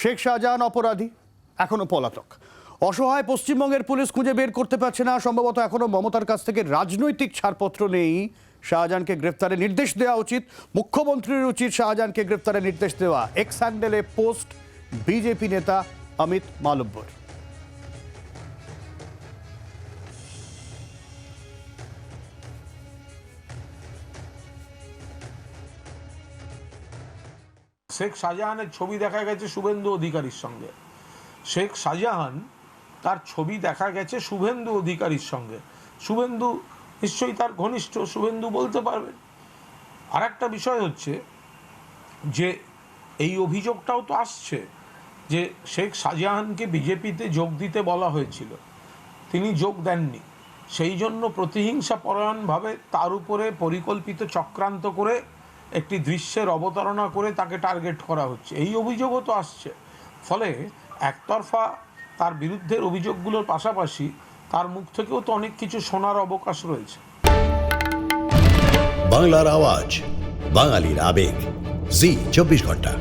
শেখ শাহজাহান অপরাধী এখনও পলাতক। অসহায় পশ্চিমবঙ্গের পুলিশ খুঁজে বের করতে পারছে না, সম্ভবত এখনও মমতার কাছ থেকে রাজনৈতিক ছাড়পত্র নেই। শাহজাহানকে গ্রেফতারের নির্দেশ দেওয়া উচিত। মুখ্যমন্ত্রীর উচিত শাহজাহানকে গ্রেফতারের নির্দেশ দেওয়া। এক্স হ্যান্ডেলে পোস্ট বিজেপি নেতা অমিত মালব্যর। শেখ শাহজাহানের ছবি দেখা গেছে শুভেন্দু অধিকারীর সঙ্গে। শেখ শাহজাহান তার ছবি দেখা গেছে শুভেন্দু অধিকারীর সঙ্গে। শুভেন্দু নিশ্চয়ই তার ঘনিষ্ঠ, শুভেন্দু বলতে পারবেন। আর একটা বিষয় হচ্ছে যে এই অভিযোগটাও তো আসছে যে শেখ শাহজাহানকে বিজেপিতে যোগ দিতে বলা হয়েছিল। তিনি যোগ দেননি। সেই জন্য প্রতিহিংসা পরায়ণভাবে তার উপরে পরিকল্পিত চক্রান্ত করে একটি দৃশ্যের অবতারণা করে তাকে টার্গেট করা হচ্ছে। এই অভিযোগও তো আসছে। ফলে একতরফা তার বিরুদ্ধের অভিযোগগুলোর পাশাপাশি তার মুখ থেকেও তো অনেক কিছু শোনার অবকাশ রয়েছে। বাংলার আওয়াজ, বাঙালির আবেগ। জি, চব্বিশ ঘণ্টা।